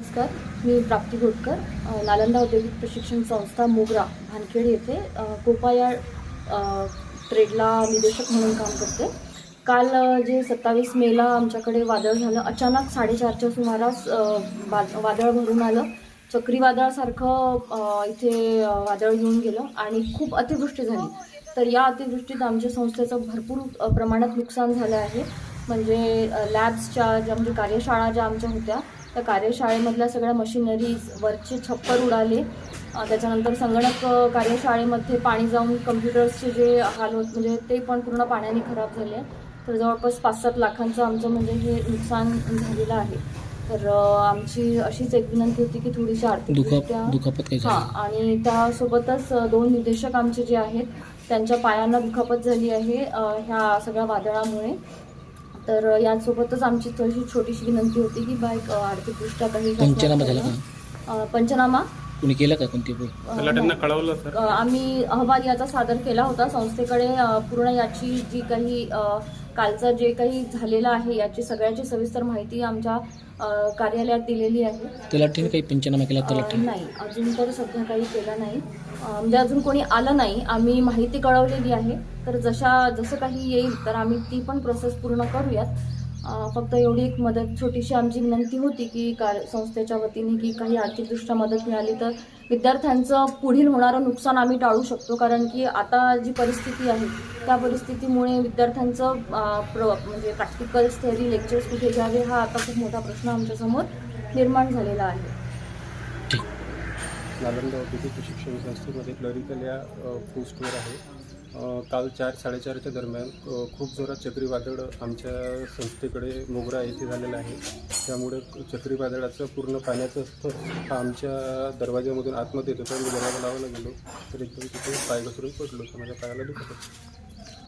नमस्कार मी प्राप्ती घोटकर नालंदा औद्योगिक प्रशिक्षण संस्था मोगरा भानखेड येथे अ, कोपा या ट्रेडला निदेशक म्हणून काम करते. काल जे सत्तावीस मेला आमच्याकडे वादळ झालं अचानक साडेचारच्या सुमारास वा- वादळ भरून आलं. चक्रीवादळासारखं इथे वादळ येऊन गेलं आणि खूप अतिवृष्टी झाली. तर या अतिवृष्टीत आमच्या संस्थेचं भरपूर प्रमाणात नुकसान झालं आहे. म्हणजे लॅब्सच्या ज्या म्हणजे कार्यशाळा ज्या आमच्या होत्या त्या कार्यशाळेमधल्या सगळ्या मशिनरीज वरचे छप्पर उडाले. त्याच्यानंतर संगणक कार्यशाळेमध्ये पाणी जाऊन कम्प्युटर्सचे जे हाल होत म्हणजे ते पण पूर्ण पाण्याने खराब झाले. तर जवळपास पाच सात लाखांचं आमचं म्हणजे हे नुकसान झालेलं आहे. तर आमची अशीच एक विनंती होती की थोडीशी आर्थिक हा आणि त्यासोबतच दोन निदेशक आमचे जे आहेत त्यांच्या पायांना दुखापत झाली आहे ह्या सगळ्या वादळामुळे. तर यासोबतच आमची तशी छोटीशी विनंती होती की बा एक अ, आर्थिकदृष्ट्या काही पंचनामा झाला अ, पंचनामा? कुणी केला का कोणती. कळवलं सर. अ, आम्ही अहवाल याचा सादर केला होता संस्थेकडे. पूर्ण याची जी काही कालचं जे काही झालेलं आहे याची सगळ्याची सविस्तर माहिती आमच्या अ, कार्यालयात दिलेली आहे. तलाठीने काही पंचनामा केला अ, तलाठी नाही. अजून तर सध्या काही केलं नाही. अ, म्हणजे अजून कोणी आलं नाही. आम्ही माहिती कळवलेली आहे. तर जशा जसं काही येईल तर आम्ही ती पण प्रोसेस पूर्ण करूयात. फक्त एवढी एक मदत छोटीशी आमची विनंती होती की कार संस्थेच्या वतीने की काही आर्थिकदृष्ट्या मदत मिळाली तर विद्यार्थ्यांचं पुढील होणारं नुकसान आम्ही टाळू शकतो. कारण की आता जी परिस्थिती आहे त्या परिस्थितीमुळे विद्यार्थ्यांचं प्र म्हणजे प्रॅक्टिकल थेअरी लेक्चर्स कुठे घ्यावे हा आता खूप मोठा प्रश्न आमच्यासमोर निर्माण झालेला आहे. नालंदा औद्योगिक शिक्षण संस्थेमध्ये क्लरिकल या पोस्टवर आहे. काल चार साडेचारच्या दरम्यान खूप जोरात चक्रीवादळ आमच्या संस्थेकडे मोगरा येथे झालेला आहे. त्यामुळे चक्रीवादळाचं पूर्ण पाण्याचं स्तर हा आमच्या दरवाज्यामधून आतमध्ये येतो. तर मी दरवाजा लावायला गेलो तर एकदम तिथे पाय घसरून पडलो. तर माझ्या पायाला दुखत होतं.